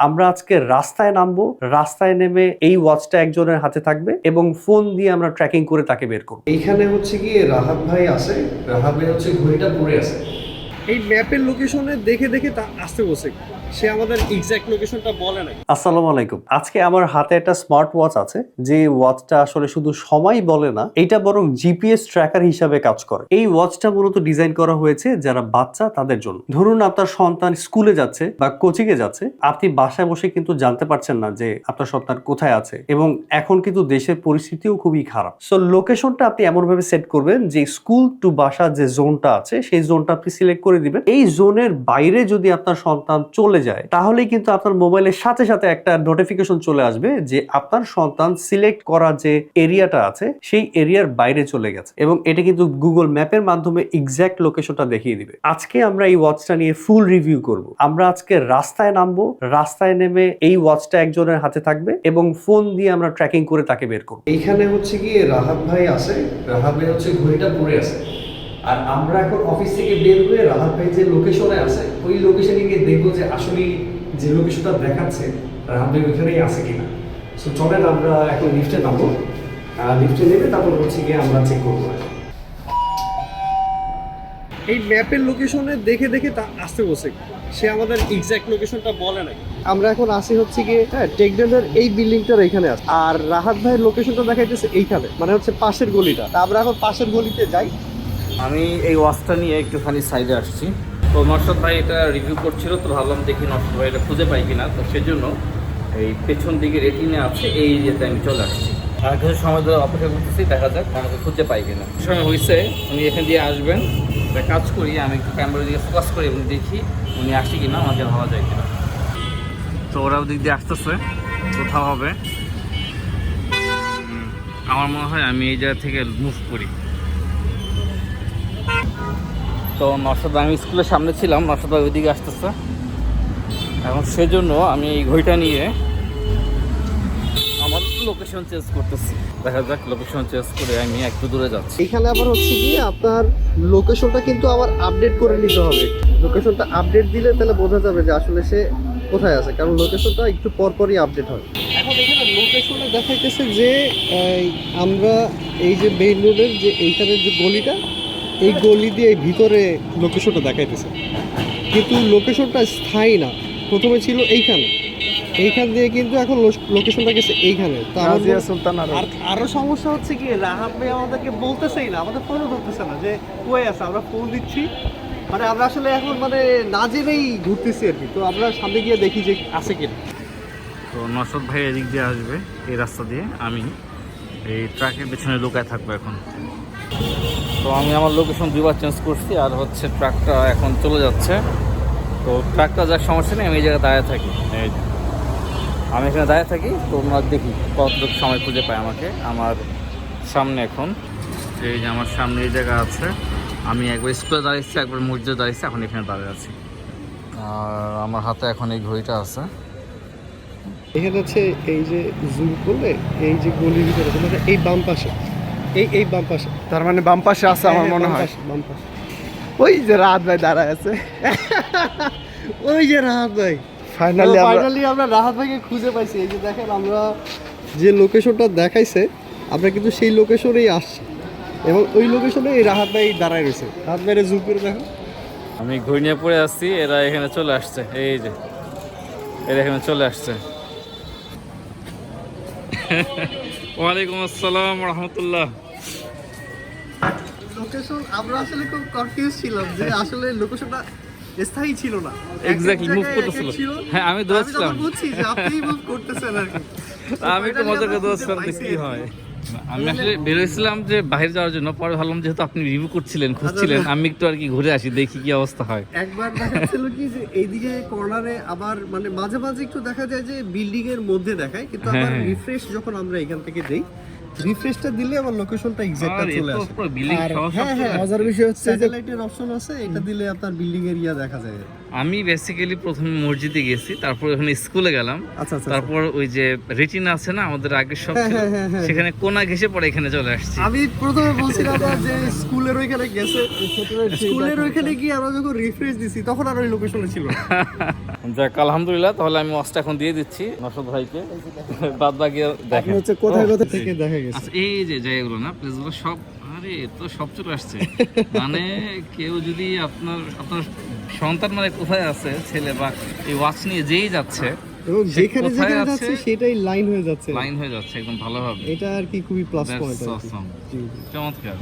আমরা আজকে রাস্তায় নামবো রাস্তায় নেমে এই ওয়াচটা একজনের হাতে থাকবে এবং ফোন দিয়ে আমরা ট্র্যাকিং করে তাকে বের করব। এইখানে হচ্ছে কি রাহাব ভাই আছে রাহাব ভাই হচ্ছে ঘড়িটা পরে আছে। এই ম্যাপের লোকেশনে দেখে দেখে তা আসতে বসে সে আমাদের এক্সাক্ট লোকেশনটা বলে নাই। আসসালামু আলাইকুম। আজকে আমার হাতে একটা স্মার্ট ওয়াচ আছে, যে ওয়াচটা আসলে শুধু সময় বলে না এটা বরং জিপিএস ট্র্যাকার হিসাবে কাজ করে। এই ওয়াচটা মূলত ডিজাইন করা হয়েছে যারা বাচ্চা, তাদের জন্য। ধরুন আপনার সন্তান স্কুলে যাচ্ছে বা কোচিং এ যাচ্ছে, আপনি বাসায় বসে কিন্তু জানতে পারছেন না যে আপনার সন্তান কোথায় আছে এবং এখন কিন্তু দেশের পরিস্থিতিও খুবই খারাপ। সো লোকেশনটা আপনি এমন ভাবে সেট করবেন যে স্কুল টু বাসা যে জোনটা আছে, সেই জোনটা আপনি সিলেক্ট করে দিবেন। এই জোনের বাইরে যদি আপনার সন্তান চলে যায়, তাহলেই কিন্তু আপনার মোবাইলের সাথে সাথে একটা নোটিফিকেশন চলে আসবে যে আপনার সন্তান সিলেক্ট করা যে এরিয়াটা আছে, সেই এরিয়ার বাইরে চলে গেছে। এবং এটা কিন্তু গুগল ম্যাপের মাধ্যমে এক্স্যাক্ট লোকেশনটা দেখিয়ে দিবে। আজকে আমরা এই ওয়াচটা নিয়ে ফুল রিভিউ করব। আমরা আজকে রাস্তায় নামবো, রাস্তায় নেমে এই ওয়াচটা একজনের হাতে থাকবে এবং ফোন দিয়ে আমরা ট্র্যাকিং করে তাকে বের করব। এইখানে হচ্ছে কি রাহাত ভাই আছে, রাহাত ভাই হচ্ছে ঘড়িটা পরে আছে। আর আমরা এখন অফিস থেকে বের হয়ে রাহাত ভাই যে লোকেশনে আছে, ওই লোকেশনে গিয়ে দেখব যে আসলে যে লোকেশনটা দেখাচ্ছে রাহাত ভাই ওইখানেই আছে কিনা। সো চলেন আমরা এখন লিফটে নামবো। লিফটে নেবে তারপর হচ্ছে গিয়ে আমরা চেক করব। এই ম্যাপের লোকেশনে দেখে দেখে তা আসতে বসে সে আমাদের এক্স্যাক্ট লোকেশনটা বলে নাই। আমরা এখন আসি হচ্ছে গিয়ে হ্যাঁ টেকডেলের এই বিল্ডিংটার এখানে আছে আর রাহাত ভাইয়ের লোকেশনটা দেখাইতেছে এইখানে মানে হচ্ছে পাশের গলিটা। তা আমরা এখন পাশের গলিতে যাই। আমি এই ওয়াচটা নিয়ে একটুখানি সাইডে আসছি। তো নরসাদ ভাই এটা রিভিউ করছিল, তো ভাবলাম দেখি নরসাদ ভাই এটা খুঁজে পাই কিনা। তো সেজন্য এই পেছন দিকে রেটিনে আছে, এই এরিয়াতে আমি চলে আসছি। আর কিছু সময় ধরে অপেক্ষা করতেছি, দেখা যাক আমাকে খুঁজে পাই কিনা। সময় হয়েছে উনি এখান দিয়ে আসবেন। কাজ করি, আমি একটু ক্যামেরা দিকে ফোকাস করি এবং দেখি উনি আসছে কিনা, আমাকে ভাবা যায় কিনা। তো ওরা ওদিক দিয়ে আসতেছে, কোথাও হবে। আমার মনে হয় আমি এই জায়গা থেকে মুভ করি। তো নরসাদ আমি স্কুলের সামনে ছিলাম নরসাদ ভাই ওইদিকে আসতেছে। এখন সেজন্য আমি এই ঘড়িটা নিয়ে আমার লোকেশন চেঞ্জ করতেছি। দেখা যাক লোকেশন চেঞ্জ করে আমি একটু দূরে যাচ্ছি। এখানে আবার হচ্ছে গিয়ে আপনার লোকেশনটা কিন্তু আবার আপডেট করে নিতে হবে। লোকেশনটা আপডেট দিলে তাহলে বোঝা যাবে যে আসলে সে কোথায় আছে কারণ লোকেশনটা একটু পরপরই আপডেট হয়। এখন এখানে লোকেশনে দেখাইতেছে যে আমরা এই যে মেইন রোডের যে এইখানের যে গলিটা এই গলি দিয়ে ভিতরে লোকেশনটা দেখাইতেছে। কিন্তু লোকেশনটা স্থায়ী না। প্রথমে ছিল এইখানে। এইখান দিয়ে কিন্তু এখন লোকেশনটা গেছে এইখানে। আর আরও সমস্যা হচ্ছে কি রাহাত ভাই আমাদেরকে বলতেছেই না আমাদের ফোনও ধরতেছে না যে কই আছে? আমরা ফোন দিচ্ছি। মানে আমরা আসলে এখন মানে না জেনেই ঘুরতেছি আর কি। তো আমরা সামনে গিয়ে দেখি যে আছে কিনা। তো নরসাদ ভাই এদিক দিয়ে আসবে এই রাস্তা দিয়ে আমি এই ট্রাকের পেছনে লুকায় থাকব এখন। তো আমি আমার লোকেশন দুবার চেঞ্জ করছি আর হচ্ছে ট্রাকটা এখন চলে যাচ্ছে। তো ট্রাকটা যার সমস্যা নেই আমি এই জায়গায় দাঁড়িয়ে থাকি। এই যে। আমি এখানে দাঁড়িয়ে থাকি তো ওনার দেখি কতটুকু সময় খুঁজে পায় আমাকে। আমার সামনে এখন এই যে আমার সামনে এই জায়গা আছে। আমি একবার স্কুলে দাঁড়িয়েছি একবার মসজিদে দাঁড়িয়েছি এখন এখানে দাঁড়িয়ে আছি। আর আমার হাতে এখন এই ঘড়িটা আছে। এখানে হচ্ছে এই যে জুম করলে এই যে গলির ভিতরে এই বাম পাশে। এই এই বাম পাশে। তার মানে বাম পাশে আছে আমার হ্যাঁ, মনে হয়। বাম পাশে। ওই যে রাত ভাই দাঁড়ায় আছে। ওই যে রাহাত ভাই। ফাইনালি আমরা ফাইনালি আমরা রাহাত ভাইকে খুঁজে পাইছি। এই যে দেখেন আমরা যে লোকেশনটা দেখাইছে আমরা কিন্তু সেই লোকেশনেই আসছি। এবং ওই লোকেশনে এই রাহাত ভাই দাঁড়ায় রয়েছে। রাহাত ভাইরে জুম করে দেখো। আমি ঘড়ি নিয়ে পড়ে আসছি এরা এখানে চলে আসছে। এই যে এরা এখানে চলে আসছে। ওয়ালাইকুম আসসালাম রহমতুল্লাহ। লোকেশন আমরা আসলে খুব কনফিউজ ছিলাম যে আসলে লোকেশনটা স্থায়ী ছিল না। এক্স্যাক্টলি মুভ করতেছিল। হ্যাঁ আমি দৌড়াচ্ছিলাম আমি বুঝছি যে আপনি মুভ করতেছেন আর কি। আমি একটু মজা করে দৌড়াচ্ছিলাম কি হয়। আমি আসলে বেরোয়েছিলাম যে বাইরে যাওয়ার জন্য পরে ভাবলাম যেহেতু আপনি রিভিউ করছিলেন খুঁজছিলেন আমি একটু আর কি ঘুরে আসি দেখি কি অবস্থা হয়। একবার দেখাচ্ছিল কি যে এইদিকে কর্নারে আবার মানে মাঝে মাঝে একটু দেখা যায় যে বিল্ডিং এর মধ্যে দেখায় কিন্তু আবার হ্যাঁ। রিফ্রেশ যখন আমরা এখান থেকে দেই রিফ্রেশটা দিলে আমার লোকেশনটা এক্সাক্ট আর চলে আসে। আর হ্যাঁ হ্যাঁ মজার বিষয় হচ্ছে যে স্যাটেলাইটের অপশন আছে এটা দিলে আপনার বিল্ডিং এরিয়া দেখা যায়। আমি বেসিক্যালি প্রথমে মসজিদে গেছি তারপর ওখানে স্কুলে গেলাম। আচ্ছা আচ্ছা তারপর ওই যে রেটিনা আছে না আমাদের আগের সব হ্যাঁ, হ্যাঁ, হ্যাঁ। সেখানে কোনা ঘেসে পরে এখানে চলে আসছি। আমি প্রথমে বলছিলাম যে স্কুলের ওইখানে গেছে। স্কুলের ওইখানে গিয়ে আমরা যখন রিফ্রেশ দিছি তখন আর ওই লোকেশনে ছিল যাক আলহামদুলিল্লাহ তাহলে আমি ওয়াচটা এখন দিয়ে দিচ্ছি নসদ ভাইকে। বাদ বাকি দেখেন হচ্ছে কোথায় কোথায় থেকে দেখা গেছে? আচ্ছা এই যে জায়গাগুলো না প্লেসগুলো সব আরে তো সব চলে আসছে। মানে কেউ যদি আপনার আপনার সন্তান মানে কোথায় আছে ছেলে বা এই ওয়াচ নিয়ে যেই যাচ্ছে এবং যেখানে যেখানে যাচ্ছে সেটাই লাইন হয়ে যাচ্ছে। লাইন হয়ে যাচ্ছে একদম ভালোভাবে। এটা আর কি খুবই প্লাস পয়েন্ট চমৎকার।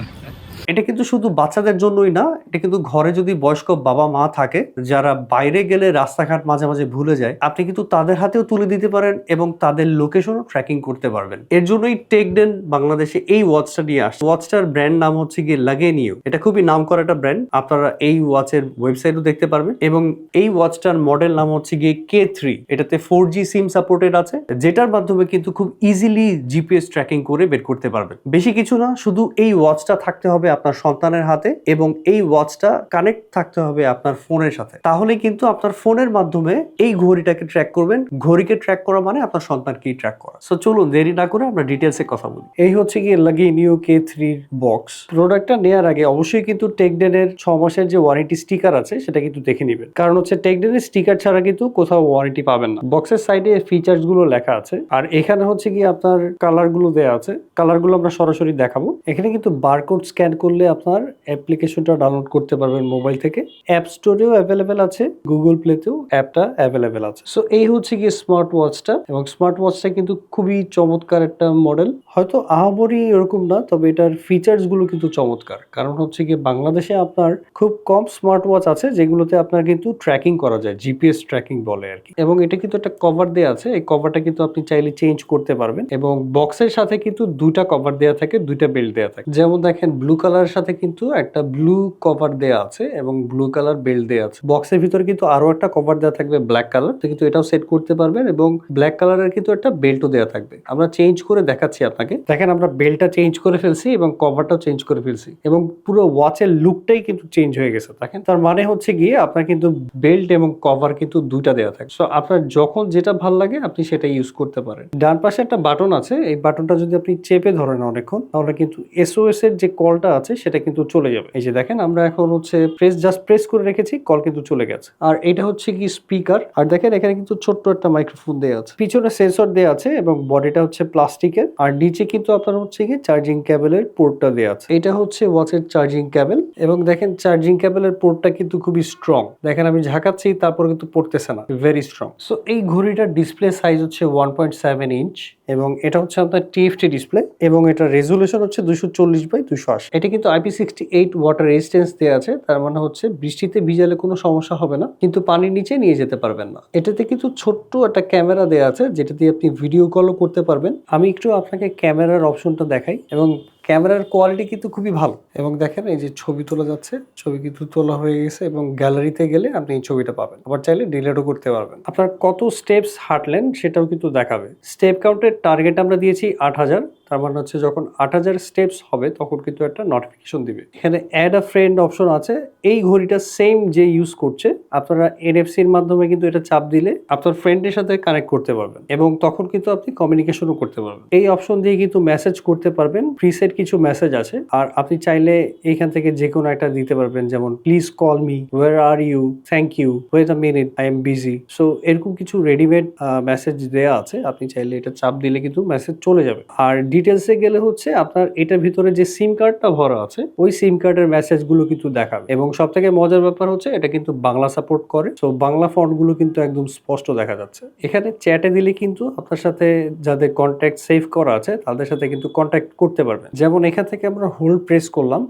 এটা কিন্তু শুধু বাচ্চাদের জন্যই না, এটা কিন্তু ঘরে যদি বয়স্ক বাবা মা থাকে, যারা বাইরে গেলে রাস্তাঘাট মাঝে মাঝে ভুলে যায়, আপনি কিন্তু তাদের হাতেও তুলে দিতে পারেন এবং তাদের লোকেশনও ট্র্যাকিং করতে পারবেন। এর জন্যই টেকডেন বাংলাদেশে এই ওয়াচটা নিয়ে আসছে। ওয়াচটার ব্র্যান্ড নাম হচ্ছে গিয়ে লাগে নিও এটা খুবই নাম করা একটা ব্র্যান্ড আপনারা এই ওয়াচের ওয়েবসাইটও দেখতে পারবেন। এবং এই ওয়াচটার মডেল নাম হচ্ছে গিয়ে কে থ্রি এটাতে ফোর জি সিম সাপোর্টেড আছে, যেটার মাধ্যমে কিন্তু খুব ইজিলি জিপিএস ট্র্যাকিং করে বের করতে পারবেন। বেশি কিছু না, শুধু এই ওয়াচটা থাকতে হবে আপনার সন্তানের হাতে এবং এই ওয়াচটা কানেক্ট থাকতে হবে আপনার ফোনের সাথে। তাহলে কিন্তু আপনার ফোনের মাধ্যমে এই ঘড়িটাকে ট্র্যাক করবেন। ঘড়িকে ট্র্যাক করা মানে আপনার সন্তানকেই ট্র্যাক করা। সো চলুন দেরি না করে আমরা ডিটেলসে কথা বলি। এই হচ্ছে গিয়ে লাগিয়ে নিও কে থ্রির বক্স প্রোডাক্টটা নেওয়ার আগে অবশ্যই কিন্তু টেকডেনের ছ মাসের যে ওয়ারেন্টি স্টিকার আছে, সেটা কিন্তু দেখে নেবেন। কারণ হচ্ছে টেকডেনের স্টিকার ছাড়া কিন্তু কোথাও ওয়ারেন্টি পাবেন না। বক্সের সাইডে ফিচার্সগুলো লেখা আছে। আর এখানে হচ্ছে কি আপনার কালারগুলো দেওয়া আছে। কালারগুলো আমরা সরাসরি দেখাবো। এখানে কিন্তু বারকোড স্ক্যান করলে আপনার অ্যাপ্লিকেশনটা ডাউনলোড করতে পারবেন মোবাইল থেকে। অ্যাপ স্টোরেও অ্যাভেলেবেল আছে গুগল প্লেতেও অ্যাপটা অ্যাভেলেবেল আছে। সো এই হচ্ছে কি স্মার্ট ওয়াচটা এবং স্মার্ট ওয়াচটা কিন্তু খুবই চমৎকার একটা মডেল হয়তো আহামরি এরকম না, তবে এটার ফিচার্সগুলো কিন্তু চমৎকার। কারণ হচ্ছে কি বাংলাদেশে আপনার খুব কম স্মার্ট ওয়াচ আছে, যেগুলোতে আপনার কিন্তু ট্র্যাকিং করা যায় জিপিএস ট্র্যাকিং বলে আর কি। এবং এটা কিন্তু একটা কভার দেওয়া আছে, এই কভারটা কিন্তু আপনি চাইলে চেঞ্জ করতে পারবেন। এবং বক্সের সাথে কিন্তু দুইটা কভার দেওয়া থাকে, দুইটা বেল্ট দেওয়া থাকে। যেমন দেখেন ব্লু কালারের সাথে কিন্তু একটা ব্লু কভার দেওয়া আছে এবং ব্লু কালার বেল্ট দেওয়া আছে। বক্সের ভিতরে কিন্তু আরও একটা কভার দেওয়া থাকবে ব্ল্যাক কালার তো কিন্তু এটাও সেট করতে পারবেন এবং ব্ল্যাক কালারের কিন্তু একটা বেল্টও দেওয়া থাকবে। আমরা চেঞ্জ করে দেখাচ্ছি আপনাকে। দেখেন আমরা বেল্টটা চেঞ্জ করে ফেলছি এবং কভারটাও চেঞ্জ করে ফেলছি এবং পুরো ওয়াচের লুকটাই কিন্তু চেঞ্জ হয়ে গেছে। দেখেন, তার মানে হচ্ছে গিয়ে আপনার কিন্তু বেল্ট এবং কভার কিন্তু দুইটা দেওয়া থাকে সো আপনার যখন যেটা ভালো লাগে, আপনি সেটা ইউজ করতে পারেন। ডান পাশে একটা বাটন আছে। এই বাটনটা যদি আপনি চেপে ধরেন অনেকক্ষণ, তাহলে কিন্তু এসওএস এর যে কলটা আছে, সেটা কিন্তু চলে যাবে। এই যে দেখেন, আমরা এখন হচ্ছে প্রেস জাস্ট প্রেস করে রেখেছি কল কিন্তু চলে গেছে। আর এটা হচ্ছে কি স্পিকার আর দেখেন, এখানে কিন্তু ছোট্ট একটা মাইক্রোফোন দেওয়া আছে। পিছনে সেন্সর দেওয়া আছে এবং বডিটা হচ্ছে প্লাস্টিকের আর নিচে কিন্তু আপনার হচ্ছে কি চার্জিং ক্যাবেলের পোর্টটা দেওয়া আছে। এটা হচ্ছে ওয়াচের চার্জিং ক্যাবেল এবং দেখেন চার্জিং ক্যাবেলের পোর্টটা কিন্তু খুবই স্ট্রং দেখেন, আমি ঝাঁকাচ্ছি, তারপর কিন্তু পড়তেছে না। ভেরি স্ট্রং সো এই ঘড়িটার ডিসপ্লে সাইজ হচ্ছে ওয়ান পয়েন্ট সেভেন ইঞ্চ এবং এটা হচ্ছে আপনার টিএফটি ডিসপ্লে এবং এটা রেজুলেশন হচ্ছে দুশো চল্লিশ বাই দুশো আশি। এটা কিন্তু IP sixty eight water resistance দেওয়া আছে, তার মানে হচ্ছে বৃষ্টিতে ভিজালে কোনো সমস্যা হবে না, কিন্তু পানির নিচে নিয়ে যেতে পারবেন না। এটাতে কিন্তু ছোট্ট একটা ক্যামেরা দেওয়া আছে, যেটা দিয়ে আপনি ভিডিও কলও করতে পারবেন। আমি একটু আপনাকে ক্যামেরার অপশনটা দেখাই, এবং ক্যামেরার কোয়ালিটি কিন্তু খুবই ভালো। এবং দেখেন, এই যে ছবি তোলা যাচ্ছে, ছবি কিন্তু তোলা হয়ে গেছে, এবং গ্যালারিতে গেলে আপনি এই ছবিটা পাবেন। আবার চাইলে ডিলেটও করতে পারবেন। আপনার কত স্টেপস হাঁটলেন, সেটাও কিন্তু দেখাবে। স্টেপ কাউন্টের টার্গেট আমরা দিয়েছি আট হাজার। তার মানে হচ্ছে যখন আট হাজার স্টেপস হবে, তখন কিন্তু একটা নোটিফিকেশন দিবে। এখানে অ্যাড আ ফ্রেন্ড অপশন আছে। এই ঘড়িটা সেম যে ইউজ করছে, আপনারা এনএফসির মাধ্যমে কিন্তু এটা চাপ দিলে আপনার ফ্রেন্ডের সাথে কানেক্ট করতে পারবেন এবং তখন কিন্তু আপনি কমিউনিকেশনও করতে পারবেন। এই অপশন দিয়ে কিন্তু মেসেজ করতে পারবেন। প্রিসেট কিছু মেসেজ আছে। আর আপনি চাইলে এইখান থেকে যে কোনো একটা দিতে পারবেন। যেমন please call me where are you thank you wait a minute I am busy so এরকম কিছু রেডিমেড মেসেজ দেওয়া আছে। আপনি চাইলে এটা চাপ দিলে কিন্তু মেসেজ চলে যাবে। আর ডিটেলসে গেলে হচ্ছে আপনার এটার ভিতরে যে সিম কার্ডটা ভরা আছে, ওই সিম কার্ডের মেসেজগুলো কিন্তু দেখাবে। এবং সব থেকে মজার ব্যাপার হচ্ছে, এটা কিন্তু বাংলা সাপোর্ট করে। তো বাংলা ফন্টগুলো কিন্তু একদম স্পষ্ট দেখা যাচ্ছে। এখানে চ্যাটে দিলে কিন্তু আপনার সাথে যাদের কন্ট্যাক্ট সেভ করা আছে, তাদের সাথে কিন্তু কন্ট্যাক্ট করতে পারবেন। যেমন এখান থেকে আমরা হোল্ড প্রেস করলাম,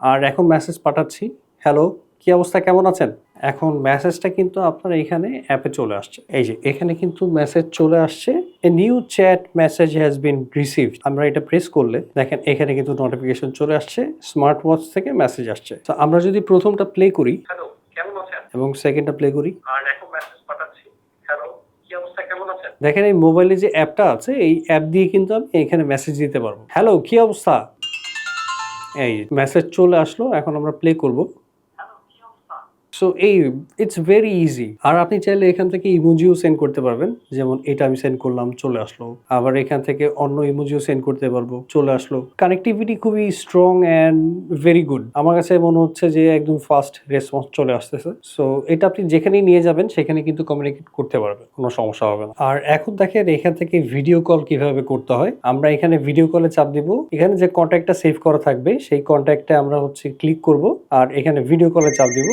আর এখন মেসেজ পাঠাচ্ছি হ্যালো কি অবস্থা? কেমন আছেন? এখন মেসেজটা কিন্তু আপনার এখানে অ্যাপে চলে আসছে। এই যে এখানে কিন্তু মেসেজ চলে আসছে। A new chat message has been received আমরা এটা প্রেস করলে দেখেন এখানে কিন্তু নোটিফিকেশন চলে আসছে। স্মার্ট ওয়াচ থেকে মেসেজ আসছে। তো আমরা যদি প্রথমটা প্লে করি। হ্যালো কেমন আছেন? এবং সেকেন্ডটা প্লে করি। আর এখন মেসেজ পাঠাচ্ছি। হ্যালো কি অবস্থা? কেমন আছেন? দেখেন এই মোবাইলে যে অ্যাপটা আছে এই অ্যাপ দিয়ে কিন্তু আমি এখানে মেসেজ দিতে পারব। হ্যালো কি অবস্থা? এই মেসেজ চলে আসলো। এখন আমরা প্লে করব। সো এই ইটস ভেরি ইজি আর আপনি চাইলে এখান থেকে ইমোজিও সেন্ড করতে পারবেন। যেমন, এটা আমি সেন্ড করলাম, চলে আসলো। আবার এখান থেকে অন্য ইমোজিও সেন্ড করতে পারব, চলে আসলো। কানেক্টিভিটি খুবই স্ট্রং অ্যান্ড ভেরি গুড আমার কাছে মনে হচ্ছে যে, একদম ফাস্ট রেসপন্স চলে আসতেছে। সো এটা আপনি যেখানেই নিয়ে যাবেন, সেখানে কিন্তু কমিউনিকেট করতে পারবেন। কোনো সমস্যা হবে না। আর এখন দেখেন, এখান থেকে ভিডিও কল কীভাবে করতে হয়। আমরা এখানে ভিডিও কলে চাপ দিব। এখানে যে কন্ট্যাক্টটা সেভ করা থাকবে, সেই কন্ট্যাক্টে আমরা হচ্ছে ক্লিক করব। আর এখানে ভিডিও কলে চাপ দিব।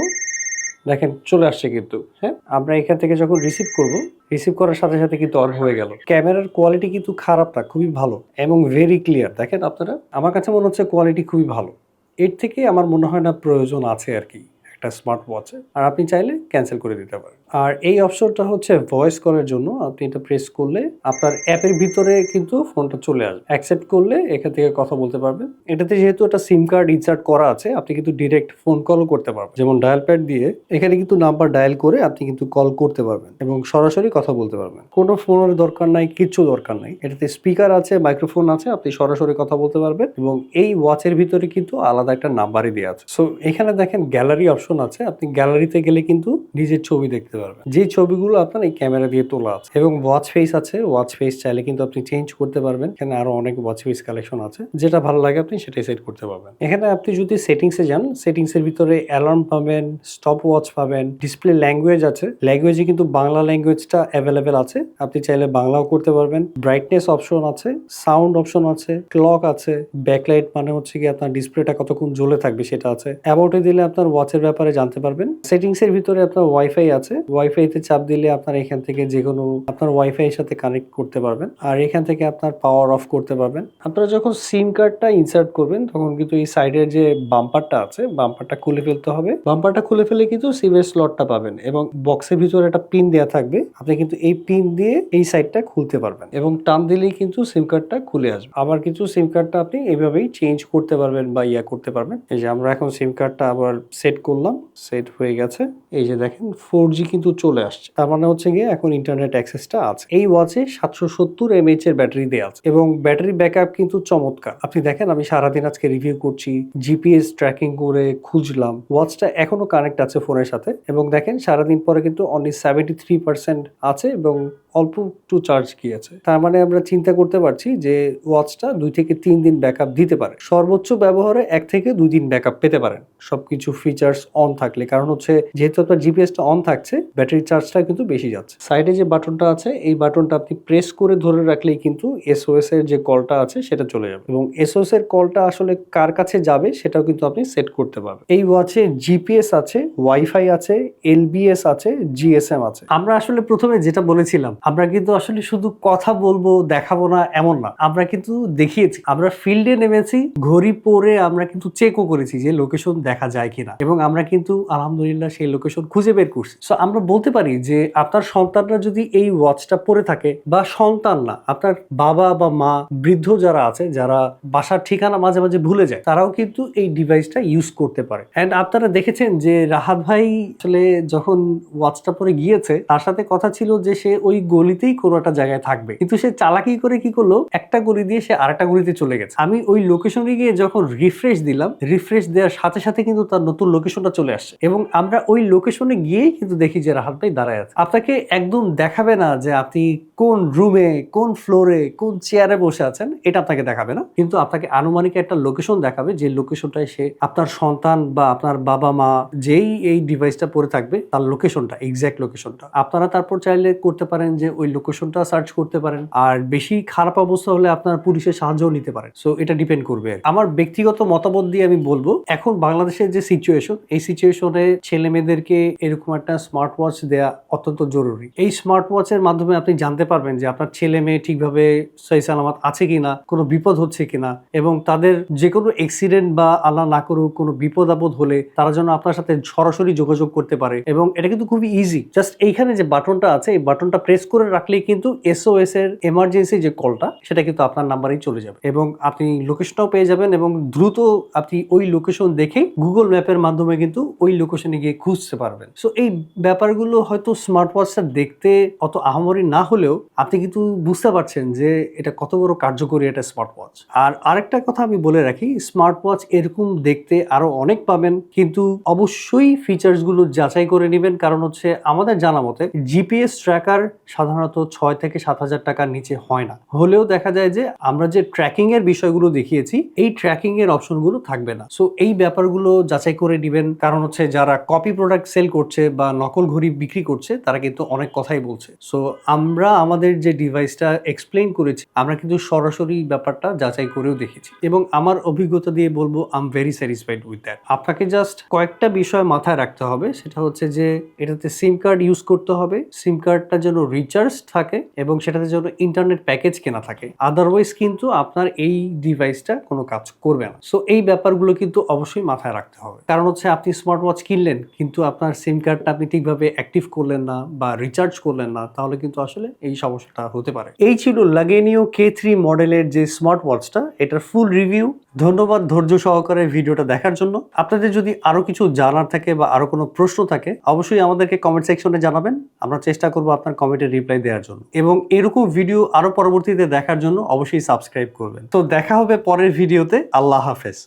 দেখেন, চলে আসছে কিন্তু হ্যাঁ? আমরা এখান থেকে যখন রিসিভ করব রিসিভ করার সাথে সাথে কিন্তু অন হয়ে গেল। ক্যামেরার কোয়ালিটি কিন্তু খারাপ না, খুবই ভালো এবং ভেরি ক্লিয়ার দেখেন আপনারা, আমার কাছে মনে হচ্ছে কোয়ালিটি খুবই ভালো। এর থেকে আমার মনে হয় না প্রয়োজন আছে আর কি একটা স্মার্ট ওয়াচে আর আপনি চাইলে ক্যান্সেল করে দিতে পারেন। আর এই অপশনটা হচ্ছে ভয়েস কলের জন্য। আপনি এটা প্রেস করলে আপনার অ্যাপের ভিতরে কিন্তু ফোনটা চলে আসবে। অ্যাকসেপ্ট করলে এখান থেকে কথা বলতে পারবেন এটাতে যেহেতু একটা সিম কার্ড ইনসার্ট করা আছে, আপনি কিন্তু ডিরেক্ট ফোন কলও করতে পারবেন। যেমন ডায়াল প্যাড দিয়ে এখানে কিন্তু নাম্বার ডায়াল করে আপনি কিন্তু কল করতে পারবেন এবং সরাসরি কথা বলতে পারবেন। কোনো ফোনের দরকার নাই কিচ্ছু দরকার নাই। এটাতে স্পিকার আছে মাইক্রোফোন আছে, আপনি সরাসরি কথা বলতে পারবেন এবং এই ওয়াচের ভিতরে কিন্তু আলাদা একটা নাম্বারই দেওয়া আছে। সো এখানে দেখেন গ্যালারি অপশন আছে। আপনি গ্যালারিতে গেলে কিন্তু নিজের ছবি দেখতে পারবেন যে ছবিগুলো আপনার এই ক্যামেরা দিয়ে তোলা আছে, এবং ওয়াচ ফেস আছে ওয়াচ ফেস চাইলে কিন্তু আপনি চেঞ্জ করতে পারবেন। এখানে আরও অনেক ওয়াচ ফেস কালেকশন আছে। যেটা ভালো লাগে আপনি সেটাই সেট করতে পারবেন। এখানে আপনি যদি সেটিংসে যান সেটিংস এর ভিতরে অ্যালার্ম পাবেন স্টপ ওয়াচ পাবেন ডিসপ্লে ল্যাঙ্গুয়েজ আছে। ল্যাঙ্গুয়েজে কিন্তু বাংলা ল্যাঙ্গুয়েজটা অ্যাভেলেবেল আছে। আপনি চাইলে বাংলাও করতে পারবেন। ব্রাইটনেস অপশন আছে সাউন্ড অপশন আছে ক্লক আছে। ব্যাকলাইট মানে হচ্ছে কি আপনার ডিসপ্লেটা কতক্ষণ জ্বলে থাকবে সেটা আছে। অ্যাবাউটে দিলে আপনার ওয়াচের ব্যাপারে জানতে পারবেন। সেটিংস এর ভিতরে আপনার ওয়াইফাই আছে। ওয়াইফাই তে চাপ দিলে আপনার এখান থেকে যে কোনো আপনার ওয়াইফাই এর সাথে কানেক্ট করতে পারবেন। আর এখান থেকে আপনার পাওয়ার অফ করতে পারবেন। আপনারা যখন সিম কার্ডটা ইনসার্ট করবেন, তখন কিন্তু এই সাইডের যে বাম্পারটা আছে বাম্পারটা খুলে ফেলতে হবে। বাম্পারটা খুলে ফেলে কিন্তু সিমের স্লটটা পাবেন এবং বক্সের ভিতরে একটা পিন দেওয়া থাকবে। আপনি কিন্তু এই পিন দিয়ে এই সাইডটা খুলতে পারবেন এবং টান দিলেই কিন্তু সিম কার্ডটা খুলে আসবে। আবার কিছু সিম কার্ডটা আপনি এইভাবেই চেঞ্জ করতে পারবেন বা ইয়া করতে পারবেন। এই যে আমরা এখন সিম কার্ডটা আবার সেট করলাম সেট হয়ে গেছে। এই যে দেখেন ফোর জি কিন্তু চলে আসছে। তার মানে হচ্ছে গিয়ে এখন ইন্টারনেট অ্যাক্সেসটা আছে। এই ওয়াচে সাতশো সত্তর এমএইচ এর ব্যাটারি দেওয়া আছে এবং ব্যাটারি ব্যাকআপ কিন্তু চমৎকার। আপনি দেখেন, আমি সারাদিন আজকে রিভিউ করছি জিপিএস ট্র্যাকিং করে খুঁজলাম ওয়াচটা এখনও কানেক্ট আছে ফোনের সাথে এবং দেখেন, সারাদিন পরে কিন্তু অনলি সেভেন্টি থ্রি পার্সেন্ট আছে এবং অল্প একটু চার্জ গিয়েছে তার মানে আমরা চিন্তা করতে পারছি যে ওয়াচটা দুই থেকে তিন দিন ব্যাকআপ দিতে পারে। সর্বোচ্চ ব্যবহারে এক থেকে দুই দিন ব্যাকআপ পেতে পারেন। সবকিছু ফিচার্স অন থাকলে। কারণ হচ্ছে যেহেতু আপনার জিপিএসটা অন থাকছে ব্যাটারি চার্জটা কিন্তু বেশি যাচ্ছে। সাইডে যে বাটনটা আছে, এই বাটনটা আপনি প্রেস করে ধরে রাখলেই কিন্তু এসওএস এর যে কলটা আছে, সেটা চলে যাবে। এবং এসওএস এর কলটা আসলে কার কাছে যাবে, সেটাও কিন্তু আপনি সেট করতে পারবেন। এই ওয়াচে জিপিএস আছে ওয়াইফাই আছে এলবিএস আছে জিএসএম আছে। আমরা আসলে প্রথমে যেটা বলেছিলাম আমরা কিন্তু আসলে শুধু কথা বলব, দেখাবো না, এমন না। আমরা কিন্তু দেখিয়েছি, আমরা ফিল্ডে নেমেছি, ঘড়ি পরে আমরা কিন্তু চেকও করেছি যে লোকেশন দেখা যায় কিনা। এবং আমরা কিন্তু আলহামদুলিল্লাহ সেই লোকেশন খুঁজে বের করছি। সো আমরা বলতে পারি যে আপনার সন্তানরা যদি এই ওয়াচটা পরে থাকে, বা সন্তান না, আপনার বাবা বা মা, বৃদ্ধ যারা আছে, যারা বাসার ঠিকানা মাঝে মাঝে ভুলে যায়, তারাও কিন্তু এই ডিভাইসটা ইউজ করতে পারে। অ্যান্ড আপনারা দেখেছেন যে রাহাত ভাই আসলে যখন ওয়াচটা পরে গিয়েছে, তার সাথে কথা ছিল যে সে ওই গলিতেই কোনো একটা জায়গায় থাকবে। কিন্তু সে চালাকি করে কি করল? একটা গলি দিয়ে সে আরেকটা গলিতে চলে গেছে। আমি ওই লোকেশনে গিয়ে যখন রিফ্রেশ দিলাম রিফ্রেশ দেওয়ার সাথে সাথে কিন্তু তার নতুন লোকেশনটা চলে আসছে। এবং আমরা ওই লোকেশনে গিয়েই কিন্তু দেখি যে রাহাত ভাই দাঁড়ায় আছে। আপনাকে একদম দেখাবে না যে আপনি কোন রুমে কোন ফ্লোরে কোন চেয়ারে বসে আছেন, এটা আপনাকে দেখাবে না। কিন্তু আপনাকে আনুমানিক একটা লোকেশন দেখাবে যে লোকেশনটায় সে আপনার সন্তান বা আপনার বাবা মা যেই এই ডিভাইসটা পরে থাকবে, তার লোকেশনটা এক্স্যাক্ট লোকেশনটা আপনারা তারপর চাইলে করতে পারেন যে ওই লোকেশনটা সার্চ করতে পারেন। আর বেশি খারাপ অবস্থা হলে আপনার পুলিশের সাহায্যও নিতে পারেন। সো এটা ডিপেন্ড করবে আমার ব্যক্তিগত মতামত দিয়ে আমি বলব, এখন বাংলাদেশের যে সিচুয়েশন এই সিচুয়েশনে ছেলে মেয়েদেরকে এরকম একটা স্মার্ট ওয়াচ দেওয়া অত্যন্ত জরুরি। এই স্মার্ট ওয়াচের মাধ্যমে আপনি জানতে পারবেন যে আপনার ছেলে মেয়ে ঠিকভাবে সহি সালামত আছে কিনা, কোনো বিপদ হচ্ছে কিনা, এবং তাদের যে কোনো অ্যাক্সিডেন্ট বা আল্লাহ না করুক কোনো বিপদ আপদ হলে তারা যেন আপনার সাথে সরাসরি যোগাযোগ করতে পারে। এবং এটা কিন্তু খুবই ইজি জাস্ট এইখানে যে বাটনটা আছে, এই বাটনটা প্রেস করে রাখলেই কিন্তু এসওএস এর এমার্জেন্সি যে কলটা সেটা কিন্তু আপনার নাম্বারেই চলে যাবে। এবং আপনি লোকেশনটাও পেয়ে যাবেন এবং দ্রুত আপনি ওই লোকেশন দেখে গুগল ম্যাপের মাধ্যমে কিন্তু ওই লোকেশনে গিয়ে খুঁজতে পারবেন। সো এই ব্যাপারগুলো হয়তো স্মার্ট ওয়াচটা দেখতে অত আহামরি না হলেও আপনি কিন্তু বুঝতে পারছেন যে এটা কত বড় কার্যকরী এটা স্মার্ট ওয়াচ আর আরেকটা কথা আমি বলে রাখি স্মার্ট ওয়াচ এরকম দেখতে আরও অনেক পাবেন, কিন্তু অবশ্যই ফিচার্সগুলো যাচাই করে নেবেন। কারণ হচ্ছে আমাদের জানা মতে জিপিএস ট্র্যাকার সাধারণত ছয় থেকে সাত হাজার টাকার নিচে হয় না। হলেও দেখা যায় যে আমরা যে ট্র্যাকিং এর বিষয়গুলো দেখিয়েছি, এই ট্র্যাকিং এর অপশনগুলো থাকবে না। সো এই ব্যাপারগুলো যাচাই করে নেবেন। কারণ হচ্ছে যারা কপি প্রোডাক্ট সেল করছে বা নকল ঘড়ি বিক্রি করছে, তারা কিন্তু অনেক কথাই বলছে। সো আমরা আমাদের যে ডিভাইসটা এক্সপ্লেন করেছি, আমরা কিন্তু সরাসরি ব্যাপারটা যাচাই করেও দেখেছি। এবং আমার অভিজ্ঞতা দিয়ে বলব I am very satisfied with that আপনাকে জাস্ট কয়েকটা বিষয় মাথায় রাখতে হবে। সেটা হচ্ছে যে, এটাতে সিম কার্ড ইউজ করতে হবে। সিম কার্ডটা যেন রিচার্জ থাকে এবং সেটাতে যেন ইন্টারনেট প্যাকেজ কেনা থাকে। আদারওয়াইজ কিন্তু আপনার এই ডিভাইসটা কোনো কাজ করবে না। সো এই ব্যাপারগুলো কিন্তু অবশ্যই মাথায় রাখতে হবে। কারণ হচ্ছে আপনি স্মার্ট ওয়াচ কিনলেন, কিন্তু আপনার সিম কার্ডটা আপনি ঠিকভাবে অ্যাক্টিভ করলেন না বা রিচার্জ করলেন না, তাহলে কিন্তু আসলে এই সমস্যাটা হতে পারে। এই ছিল লাগেনিও কে থ্রি মডেলের যে স্মার্ট ওয়াচটা এটার ফুল রিভিউ ধন্যবাদ ধৈর্য সহকারে ভিডিওটা দেখার জন্য। আপনাদের যদি আরও কিছু জানার থাকে বা আরও কোনো প্রশ্ন থাকে, অবশ্যই আমাদেরকে কমেন্ট সেকশনে জানাবেন। আমরা চেষ্টা করব আপনার কমেন্টের রিপ্লাই দেওয়ার জন্য। এবং এরকম ভিডিও আরও পরবর্তীতে দেখার জন্য অবশ্যই সাবস্ক্রাইব করবেন। তো দেখা হবে পরের ভিডিওতে আল্লাহ হাফেজ।